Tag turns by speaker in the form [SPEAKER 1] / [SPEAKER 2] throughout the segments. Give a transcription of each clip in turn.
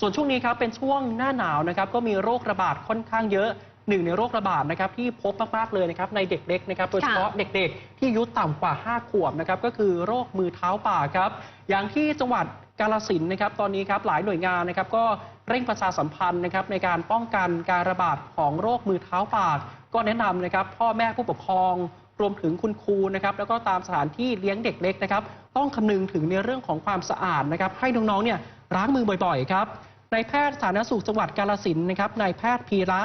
[SPEAKER 1] ส่วนช่วงนี้ครับเป็นช่วงหน้าหนาวนะครับก็มีโรคระบาดค่อนข้างเยอะหนึ่งในโรคระบาดนะครับที่พบมากๆเลยนะครับในเด็กเล็กนะครับโดยเฉพาะเด็กๆ ที่อายุต่ำกว่า 5 ขวบนะครับก็คือโรคมือเท้าปากครับอย่างที่จังหวัดกาลสินธุ์นะครับตอนนี้ครับหลายหน่วยงานนะครับก็เร่งประชาสัมพันธ์นะครับในการป้องกันการระบาดของโรคมือเท้าปากก็แนะนำนะครับพ่อแม่ผู้ปกครองรวมถึงคุณครูนะครับแล้วก็ตามสถานที่เลี้ยงเด็กเล็กนะครับต้องคำนึงถึงในเรื่องของความสะอาดนะครับให้น้องๆเนี่ยล้างมือบ่อยๆครับ นายแพทย์สาธารณสุขจังหวัดกาลสินนะครับนายแพทย์พีระ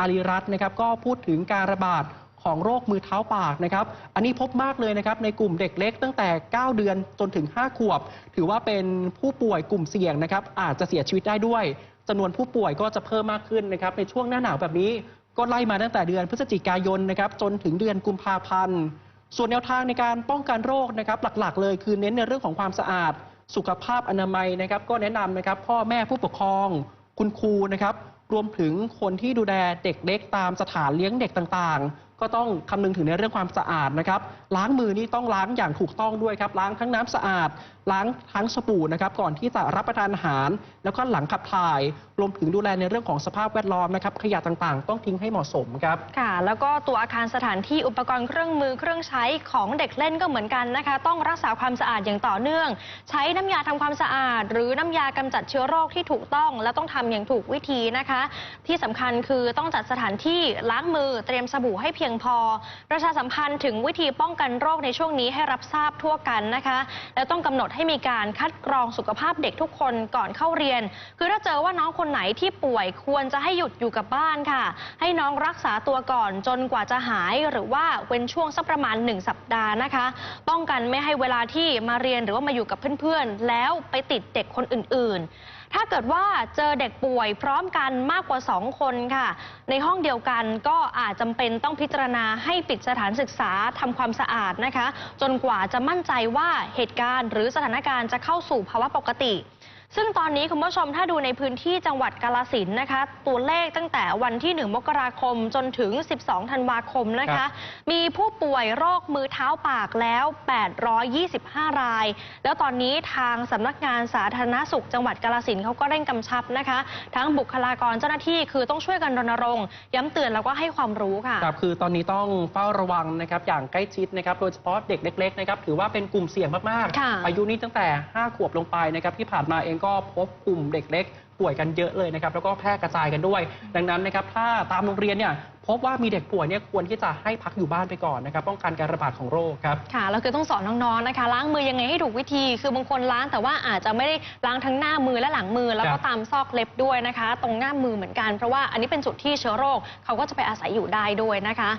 [SPEAKER 1] อารีรัตน์นะครับ ก็พูดถึงการระบาดของโรคมือเท้าปากนะครับ อันนี้พบมากเลยนะครับในกลุ่มเด็กเล็กตั้งแต่ 9 เดือนจนถึง 5 ขวบ ถือว่าเป็นผู้ป่วยกลุ่มเสี่ยงนะครับ อาจจะเสียชีวิตได้ด้วยจำนวนผู้ป่วยก็จะเพิ่มมากขึ้นนะครับ ในช่วงหน้าหนาวแบบนี้ ก็ไล่มาตั้งแต่เดือนพฤศจิกายนนะครับ จนถึงเดือนกุมภาพันธ์ ส่วนแนวทางในการป้องกันโรคนะครับ หลักๆ เลยคือเน้นในเรื่องของความสะอาด สุขภาพอนามัยนะครับ ก็แนะนำนะครับ พ่อแม่ผู้ปกครองคุณครูนะครับ รวมถึงคนที่ดูแลเด็กเล็กตามสถานเลี้ยงเด็กต่างๆก็ต้องคำนึงถึงในเรื่องความสะอาดนะครับ ล้างมือนี่ต้องล้างอย่างถูกต้องด้วยครับ ล้างทั้งน้ำสะอาด ล้างทั้งสบู่นะครับ ก่อนที่จะรับประทานอาหาร แล้วก็หลังขับถ่ายรวมถึงดูแลในเรื่องของสภาพแวดล้อมนะครับ ขยะต่างๆ ต้องทิ้งให้เหมาะสมครับ
[SPEAKER 2] ค่ะ แล้วก็ตัวอาคารสถานที่อุปกรณ์เครื่องมือเครื่องใช้ของเด็กเล่นก็เหมือนกันนะคะ ต้องรักษาความสะอาดอย่างต่อเนื่อง ใช้น้ำยาทำความสะอาด หรือน้ำยากำจัดเชื้อโรคที่ถูกต้อง และต้องทำอย่างถูกวิธีนะคะ ที่สำคัญคือต้องจัดสถานที่ล้างมือเตรียมสบู่ให้เพียงพอ ประชาสัมพันธ์ถึงวิธีป้องกันโรคในช่วงนี้ให้รับทราบทั่วกันนะคะ แล้วต้องกำหนดให้มีการคัดกรองสุขภาพเด็กทุกคนก่อนเข้าเรียน คือถ้าเจอว่าน้องคนไหนที่ป่วยควรจะให้หยุดอยู่กับบ้านค่ะ ให้น้องรักษาตัวก่อนจนกว่าจะหายหรือว่าเว้นช่วงสักประมาณ 1 สัปดาห์นะคะ ป้องกันไม่ให้เวลาที่มาเรียนหรือว่ามาอยู่กับเพื่อนๆ แล้วไปติดเด็กคนอื่น ๆถ้าเกิดว่าเจอเด็กป่วยพร้อมกันมากกว่า 2 คนค่ะ ในห้องเดียวกันก็อาจจำเป็นต้องพิจารณาให้ปิดสถานศึกษาทำความสะอาดนะคะ จนกว่าจะมั่นใจว่าเหตุการณ์ หรือสถานการณ์จะเข้าสู่ภาวะปกติ ซึ่งตอนนี้คุณผู้ชมถ้าดูในพื้นที่จังหวัดกาลสินธุ์นะคะ ตัวเลขตั้งแต่วันที่ 1 มกราคมจนถึง 12 ธันวาคมนะ
[SPEAKER 1] ครั
[SPEAKER 2] คะ
[SPEAKER 1] บ
[SPEAKER 2] มีผู้ป่วยโรคมือเท้าปากแล้ว 825 ราย แล้วตอนนี้ทางสำนักงานสาธารณสุขจังหวัดกาลสินธุ์เขาก็เร่งกำชับนะคะ ทั้งบุคลากรเจ้าหน้าที่คือต้องช่วยกันรณรงค์ ย้ำเตือนแล้วก็ให้ความรู้ค่ะ
[SPEAKER 1] ครับคือตอนนี้ต้องเฝ้าระวังนะครับอย่างใกล้ชิดนะครับโดยเฉพาะเด็กเล็กๆนะครับถือว่าเป็นกลุ่มเสี่ยงมาก
[SPEAKER 2] ค่ะ
[SPEAKER 1] อายุนี้ตั้งแต่ 5 ขวบลงไปนะครับที่ผ่านมาเองก็พบกลุ่มเด็กเล็กป่วยกันเยอะเลยนะครับแล้วก็แพร่กระจายกันด้วย ดังนั้นนะครับถ้าตามโรงเรียนเนี่ยพบว่ามีเด็กป่วยเนี่ยควรที่จะให้พักอยู่บ้านไปก่อนนะครับป้องกันการระบาดของโรคครับ
[SPEAKER 2] ค่ะแล้วคือต้องสอนน้องๆนะคะ ล้างมือยังไงให้ถูกวิธี คือบางคนล้างแต่ว่าอาจจะไม่ได้ล้างทั้งหน้ามือและหลังมือ แล้ว
[SPEAKER 1] ค
[SPEAKER 2] ก็
[SPEAKER 1] รับ
[SPEAKER 2] ตามซอกเล็บด้วยนะคะ ตรงหน้ามือเหมือนกันเพราะว่าอันนี้เป็นจุดที่เชื้อโรคเขาก็จะไปอาศัยอยู่ได้ด้วยนะคะ